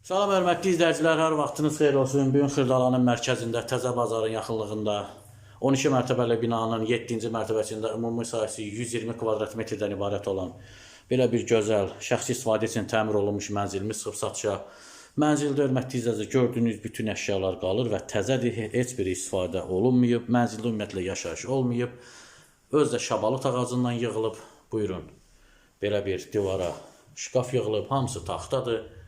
Salam hörmətli izləyicilər, hər vaxtınız xeyir olsun. Bu gün Xırdalanın mərkəzində, Təzə bazarın yaxınlığında 12 mərtəbəli binanın 7-ci mərtəbəsində ümumi sahəsi 120 kvadrat metrdən ibarət olan belə bir gözəl, şəxsi istifadə üçün təmir olunmuş mənzilimiz çıxıb satışa. Mənzildə hörmətli izləyicilər, gördüyünüz bütün əşyalar qalır və təzədir, heç bir istifadə olunmayıb. Mənzildə ümumiyyətlə yaşayış olmayıb. Öz də şabalıt ağacından yığılıb. Buyurun. Belə bir divara şkaf yığılıb, hamısı taxtadır.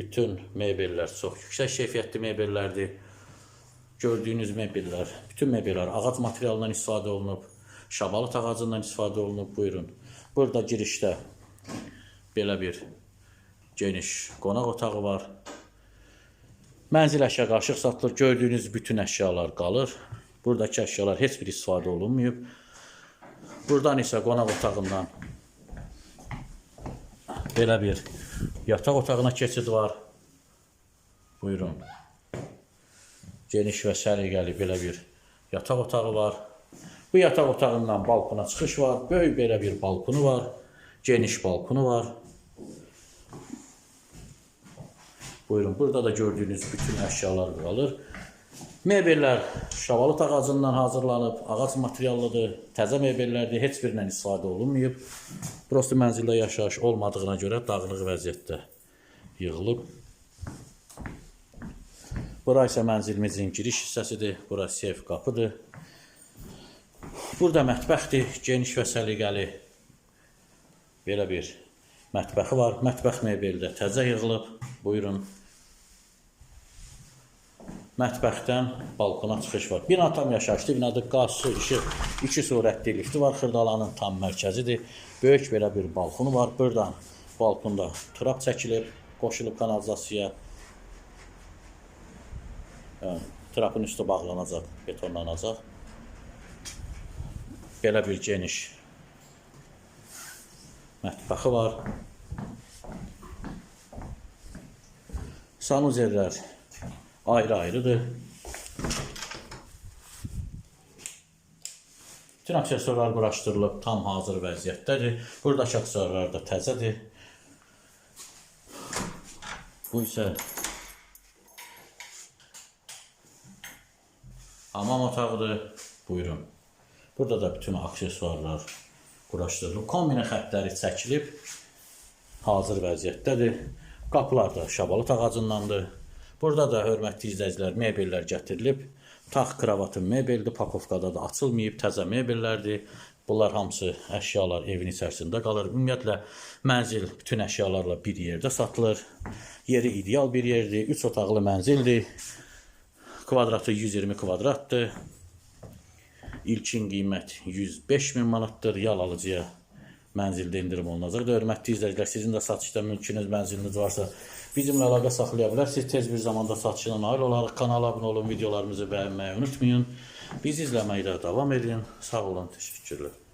Bütün mebellər çox yüksək keyfiyyətli mebellərdir. Gördüyünüz mebellər, bütün mebellər ağac materialından istifadə olunub, şabalıt ağacından istifadə olunub. Buyurun. Burada girişdə belə bir geniş qonaq otağı var. Mənzil əşya qaşıq satılır. Gördüyünüz bütün əşyalar qalır. Buradakı əşyalar heç bir istifadə olunmayıb. Buradan isə qonaq otağından belə bir yataq otağına keçid var. Buyurun. Geniş və səliqəli belə bir yataq otağı var. Bu yataq otağından balkona çıxış var. Böyük belə bir balkonu var. Geniş balkonu var. Buyurun, burada da gördüyünüz bütün əşyalar qalır. Mebellər şabalıt ağacından hazırlanıb, ağac materiallıdır, təzə mebellərdir, heç birindən istifadə olunmayıb. Prosto mənzildə yaşayış olmadığına görə dağınıq vəziyyətdə yığılıb. Bura isə mənzilimizin giriş hissəsidir, bura seyf qapıdır. Burada mətbəxdir, geniş və səliqəli belə bir mətbəxi var. Mətbəx mebeli də təzə yığılıb. Buyurun. Mətbəxdən balkona çıxış var. Bina tam yaşayışlı binadır. Qaz, su, işıq, iki surətli lifti var. Xırdalanın tam mərkəzidir. Böyük belə bir balkonu var. Buradan balkonda trap çəkilib, qoşulub kanalizasiyaya. Hə, trapın üstü bağlanacaq, betonlanacaq. Belə bir geniş mətbəxi var. Sanuzerlər ayrı-ayrıdır. Bütün aksesuarlar quraşdırılıb, tam hazır vəziyyətdədir. Buradakı aksesuarlar da təzədir. Bu isə hamam otağıdır. Buyurun. Burada da bütün aksesuarlar quraşdırılıb. Kombinə xəttləri çəkilib, hazır vəziyyətdədir. Qapılar da şabalıt ağacındandır. Burada da hörmətli izləyicilər mebellər gətirilib. Taxt kravatın mebeldir, pakovkada da açılmayıb, təzə mebellərdir. Bunlar hamısı əşyalar evin içərisində qalır. Ümumiyyətlə mənzil bütün əşyalarla bir yerdə satılır. Yeri ideal bir yerdir. 3 otaqlı mənzildir. Kvadratı 120 kvadratdır. İlkin qiymət 105 min manatdır. Yal alıcıya mənzildə endirim olunacaq. Hörmətli izləyicilər, sizin də satışda mümkünüz mənziliniz varsa bizimlə əlaqə saxlaya bilərsiniz. Tez bir zamanda satışına nail olaraq kanala abunə olun, videolarımızı bəyənməyi unutmayın. Bizi izləməkdə davam edin. Sağ olun, təşəkkürlər.